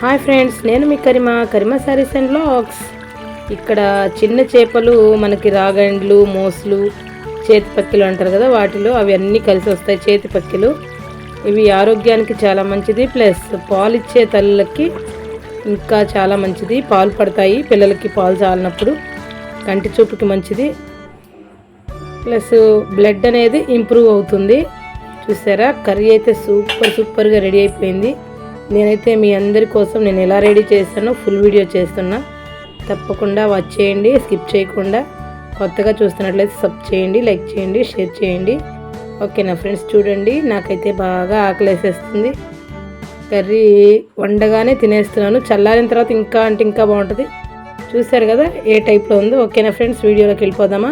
Hi friends నేను మీ Karima Karima sarees and blogs ఇక్కడ చిన్న చేపలు మనకి రాగండ్లు మోసులు చేతి పక్కిలు అంటారు కదా వాటిలో అవి అన్నీ కలిసి వస్తాయి చేతి పక్కిలు. ఇవి ఆరోగ్యానికి చాలా మంచిది ప్లస్ పాలు ఇచ్చే తల్లులకి ఇంకా చాలా మంచిది. పాలు పడతాయి పిల్లలకి పాలు చాలినప్పుడు కంటి చూపుకి మంచిది. ప్లస్ బ్లడ్ అనేది ఇంప్రూవ్ అవుతుంది. చూసారా? కర్రీ అయితే సూపర్ సూపర్గా రెడీ అయిపోయింది. నేనైతే మీ అందరి కోసం నేను ఎలా రెడీ చేస్తానో ఫుల్ వీడియో చేస్తున్నా. తప్పకుండా వాచ్ చేయండి స్కిప్ చేయకుండా కొత్తగా చూస్తున్నట్లయితే సబ్ చేయండి లైక్ చేయండి షేర్ చేయండి. ఓకే నా ఫ్రెండ్స్ చూడండి నాకైతే బాగా ఆకలేసేస్తుంది. కర్రీ వండగానే తినేస్తున్నాను. చల్లారిన తర్వాత ఇంకా అంటే ఇంకా బాగుంటుంది. చూశారు కదా ఏ టైప్లో ఉందో. ఓకేనా ఫ్రెండ్స్ వీడియోలోకి వెళ్ళిపోదామా?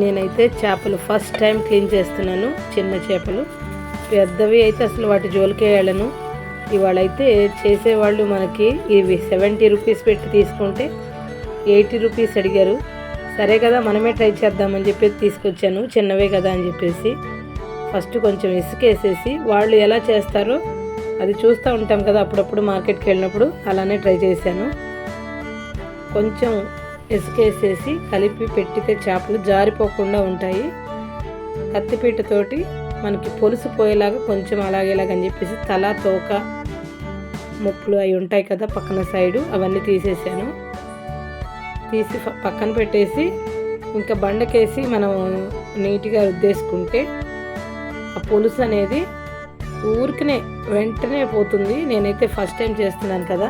నేనైతే చేపలు ఫస్ట్ టైం క్లీన్ చేస్తున్నాను చిన్న చేపలు. పెద్దవి అయితే అసలు వాటి జోలికే వెళ్ళను. ఇవాళైతే చేసేవాళ్ళు మనకి ఇవి సెవెంటీ రూపీస్ పెట్టి తీసుకుంటే ఎయిటీ రూపీస్ అడిగారు. సరే కదా మనమే ట్రై చేద్దామని చెప్పేసి తీసుకొచ్చాను. చిన్నవే కదా అని చెప్పేసి. ఫస్ట్ కొంచెం ఇసుకేసేసి వాళ్ళు ఎలా చేస్తారో అది చూస్తూ ఉంటాం కదా అప్పుడప్పుడు మార్కెట్కి వెళ్ళినప్పుడు అలానే ట్రై చేశాను. కొంచెం ఇసుకేసేసి కలిపి పెట్టితే చేపలు జారిపోకుండా ఉంటాయి. కత్తిపీటతోటి మనకి పొలుసు పోయేలాగా కొంచెం అని చెప్పేసి తల తోక ముప్పులు అవి ఉంటాయి కదా పక్కన సైడు అవన్నీ తీసేసాను. తీసి పక్కన పెట్టేసి ఇంకా బండకేసి మనం నీట్గా రుద్దేసుకుంటే ఆ పులుసు అనేది ఊరికనే వెంటనే పోతుంది. నేనైతే ఫస్ట్ టైం చేస్తున్నాను కదా.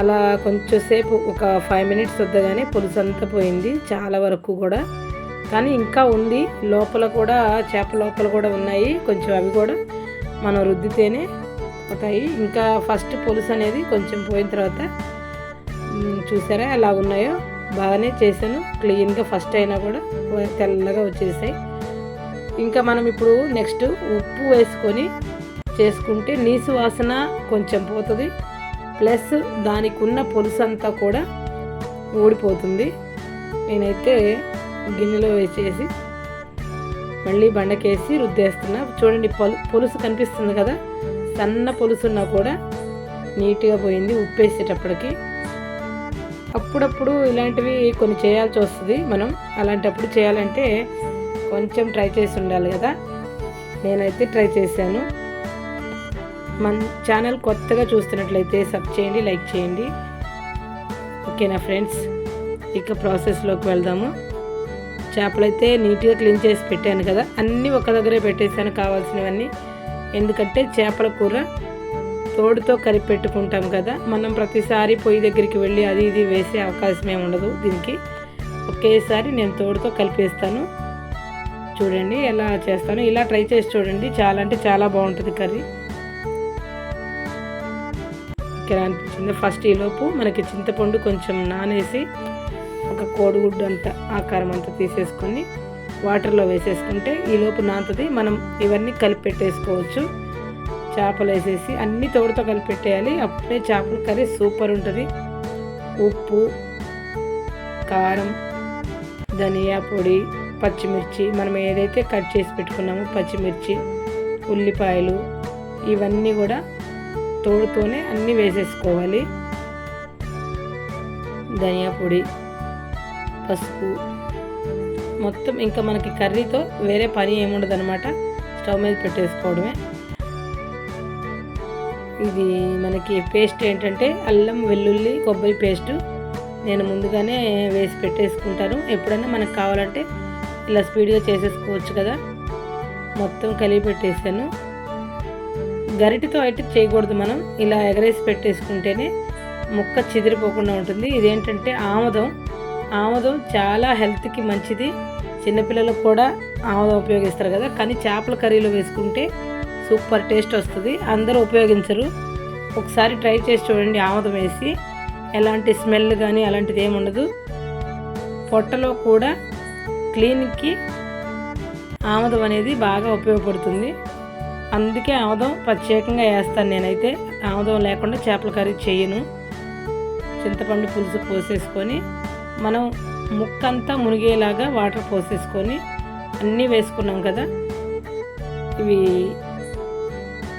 అలా కొంచెంసేపు ఒక ఫైవ్ మినిట్స్ వద్దగానే పులుసు అంతా పోయింది చాలా వరకు కూడా. కానీ ఇంకా ఉంది లోపల కూడా చేప లోపల కూడా ఉన్నాయి కొంచెం అవి కూడా మనం రుద్దితేనే పోతాయి. ఇంకా ఫస్ట్ పులుసు అనేది కొంచెం పోయిన తర్వాత చూసారా ఎలా ఉన్నాయో? బాగానే చేశాను క్లీన్గా ఫస్ట్ అయినా కూడా తెల్లగా వచ్చేసాయి. ఇంకా మనం ఇప్పుడు నెక్స్ట్ ఉప్పు వేసుకొని చేసుకుంటే నీసు వాసన కొంచెం పోతుంది. ప్లస్ దానికి ఉన్న పులుసు అంతా కూడా ఊడిపోతుంది. నేనైతే గిన్నెలో వేసేసి మళ్ళీ బండకేసి రుద్దేస్తున్నా. చూడండి పలు పులుసు కనిపిస్తుంది కదా? సన్న పులుసున్నా కూడా నీట్గా పోయింది ఉప్పు వేసేటప్పటికి అప్పుడప్పుడు ఇలాంటివి కొన్ని చేయాల్సి వస్తుంది మనం. అలాంటప్పుడు చేయాలంటే కొంచెం ట్రై చేసి ఉండాలి కదా? నేనైతే ట్రై చేశాను. మన ఛానల్ కొత్తగా చూస్తున్నట్లయితే సబ్ చేయండి లైక్ చేయండి. ఓకేనా ఫ్రెండ్స్ ఇక ప్రాసెస్లోకి వెళ్దాము. చేపలైతే నీట్గా క్లీన్ చేసి పెట్టాను కదా అన్నీ ఒక దగ్గరే పెట్టేశాను కావాల్సినవన్నీ. ఎందుకంటే చేపల కూర తోడుతో కరిపి పెట్టుకుంటాం కదా మనం ప్రతిసారి పొయ్యి దగ్గరికి వెళ్ళి అది ఇది వేసే అవకాశం ఏమి ఉండదు దీనికి. ఒకేసారి నేను తోడుతో కలిపేస్తాను. చూడండి ఎలా చేస్తాను. ఇలా ట్రై చేసి చూడండి చాలా అంటే చాలా బాగుంటుంది కర్రీ. ఇక్కడ అనిపించింది. ఫస్ట్ ఈలోపు మనకి చింతపండు కొంచెం నానేసి ఒక కోడిగుడ్డు అంత ఆకారం అంతా తీసేసుకొని వాటర్లో వేసేసుకుంటే ఈలోపు నాంతది మనం ఇవన్నీ కలిపి పెట్టేసుకోవచ్చు. చేపలు వేసేసి అన్ని తోడుతో కలిపి పెట్టేయాలి. అప్పుడే చేపల కర్రీ సూపర్ ఉంటుంది. ఉప్పు కారం ధనియా పొడి పచ్చిమిర్చి మనం ఏదైతే కట్ చేసి పెట్టుకున్నామో పచ్చిమిర్చి ఉల్లిపాయలు ఇవన్నీ కూడా తోడుతోనే అన్నీ వేసేసుకోవాలి. ధనియా పొడి పసుపు. మొత్తం ఇంకా మనకి కర్రీతో వేరే పని ఏముండదు అనమాట స్టవ్ మీద పెట్టేసుకోవడమే. ఇది మనకి పేస్ట్ ఏంటంటే అల్లం వెల్లుల్లి కొబ్బరి పేస్టు. నేను ముందుగానే వేసి పెట్టేసుకుంటాను. ఎప్పుడైనా మనకు కావాలంటే ఇలా స్పీడ్గా చేసేసుకోవచ్చు కదా. మొత్తం కలిపి పెట్టేసాను గరిటతో అయితే చేయకూడదు మనం. ఇలా ఎగరేసి పెట్టేసుకుంటేనే ముక్క చిదిరిపోకుండా ఉంటుంది. ఇదేంటంటే ఆముదం. ఆముదం చాలా హెల్త్కి మంచిది. చిన్నపిల్లలకు కూడా ఆముదం ఉపయోగిస్తారు కదా. కానీ చేపల కర్రీలో వేసుకుంటే సూపర్ టేస్ట్ వస్తుంది. అందరూ ఉపయోగించరు. ఒకసారి ట్రై చేసి చూడండి ఆముదం వేసి. ఎలాంటి స్మెల్ కానీ అలాంటిది ఏముండదు పొట్టలో కూడా క్లీన్కి ఆముదం అనేది బాగా ఉపయోగపడుతుంది. అందుకే ఆముదం ప్రత్యేకంగా వేస్తాను నేనైతే. ఆముదం లేకుండా చేపల కర్రీ చేయను. చింతపండు పులుసు పోసేసుకొని మనం ముక్కంతా మునిగేలాగా వాటర్ పోసేసుకొని అన్నీ వేసుకున్నాం కదా. ఇవి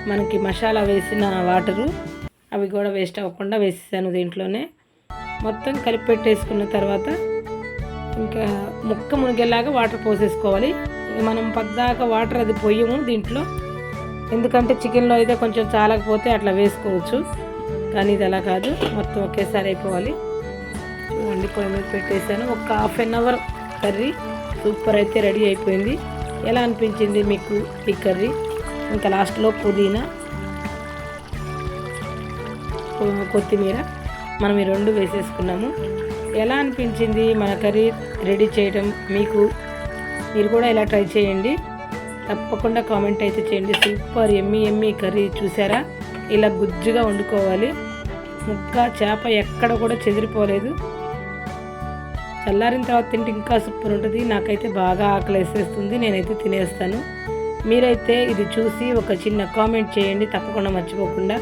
మనకి మసాలా వేసిన వాటరు అవి కూడా వేస్ట్ అవ్వకుండా వేసేసాను దీంట్లోనే. మొత్తం కలిపి పెట్టేసుకున్న తర్వాత ఇంకా ముక్క మునిగేలాగా వాటర్ పోసేసుకోవాలి. మనం పద్దాక వాటర్ అది పొయ్యము దీంట్లో. ఎందుకంటే చికెన్లో అయితే కొంచెం చాలకపోతే అట్లా వేసుకోవచ్చు. కానీ ఇది అలా కాదు. మొత్తం ఒకేసారి అయిపోవాలి. చూడండి పొయ్యి మీద పెట్టేశాను. ఒక half an hour curry super అయితే రెడీ అయిపోయింది. ఎలా అనిపించింది మీకు ఈ కర్రీ? ఇంకా లాస్ట్లో పుదీనా కొత్తిమీర. మనం ఈ రెండు వేసేసుకున్నాము. ఎలా అనిపించింది మన కర్రీ రెడీ చేయడం మీకు? మీరు కూడా ఇలా ట్రై చేయండి. తప్పకుండా కామెంట్ అయితే చేయండి. సూపర్ ఎమ్మి ఎమ్మి కర్రీ చూసారా? ఇలా గుజ్జుగా వండుకోవాలి. ముక్క చేప ఎక్కడ కూడా చెదిరిపోలేదు. చల్లారిన తర్వాత తింటే ఇంకా సూపర్ ఉంటుంది. నాకైతే బాగా ఆకలి వేసేస్తుంది నేనైతే తినేస్తాను. మీరైతే ఇది చూసి ఒక చిన్న కామెంట్ చేయండి. తప్పకుండా మర్చిపోకుండా.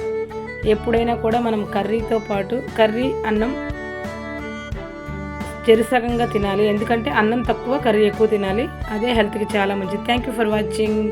ఎప్పుడైనా కూడా మనం కర్రీతో పాటు కర్రీ అన్నం జరిసగంగా తినాలి. ఎందుకంటే అన్నం తక్కువ కర్రీ ఎక్కువ తినాలి. అదే హెల్త్కి చాలా మంచిది. Thank you for watching